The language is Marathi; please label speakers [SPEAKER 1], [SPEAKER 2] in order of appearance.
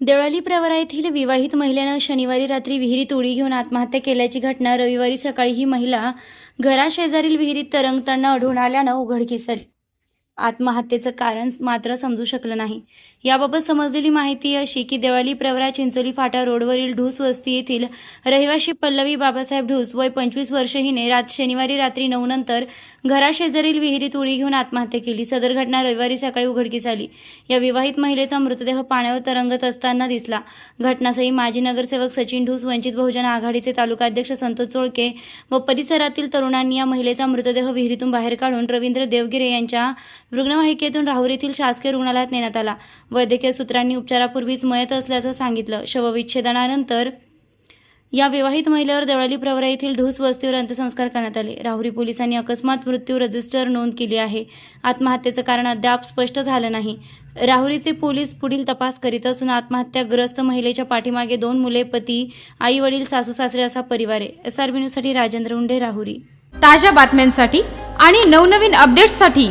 [SPEAKER 1] देवळाली प्रवरा येथील विवाहित महिलेनं शनिवारी रात्री विहिरीत उडी घेऊन आत्महत्या केल्याची घटना रविवारी सकाळी ही महिला घराशेजारील विहिरीत तरंगताना आढळून आल्यानं उघडकीस आली. आत्महत्येचं कारण मात्र समजू शकलं नाही. याबाबत समजलेली माहिती अशी की देवळाली प्रवरा चिंचोली फाटा रोडवरील ढूस वस्ती येथील रहिवाशी पल्लवी बाबासाहेब ढूस वय पंचवीस वर्ष हिने रात शनिवारी रात्री नऊ नंतर घराशेजारील विहिरीत उडी घेऊन आत्महत्या केली. सदर घटना रविवारी सकाळी उघडकीस आली. या विवाहित महिलेचा मृतदेह पाण्यावर तरंगत असताना दिसला. घटनासही माजी नगरसेवक सचिन ढूस वंचित बहुजन आघाडीचे तालुका अध्यक्ष संतोष चोळके व परिसरातील तरुणांनी या महिलेचा मृतदेह विहिरीतून बाहेर काढून रवींद्र देवगिरे यांच्या रुग्णवाहिकेतून राहुरी येथील शासकीय रुग्णालयात नेण्यात आला. वैद्यकीय सूत्रांनी उपचारापूर्वीच मयत असल्याचं सांगितलं. शवविच्छेदनानंतर या विवाहित महिलेवर देवळाली प्रवरा येथील ढूस वस्तीवर अंत्यसंस्कार करण्यात आले. राहुरी पोलिसांनी अकस्मात मृत्यू रजिस्टर नोंद केली आहे. आत्महत्येचं कारण अद्याप स्पष्ट झालं नाही. राहुरीचे पोलीस पुढील तपास करीत असून आत्महत्याग्रस्त महिलेच्या पाठीमागे दोन मुले पती आई वडील सासू सासरे असा परिवार आहे. एस आर बी न्यूजसाठी राजेंद्र उंडे राहुरी.
[SPEAKER 2] ताज्या बातम्यांसाठी आणि नवनवीन अपडेट्ससाठी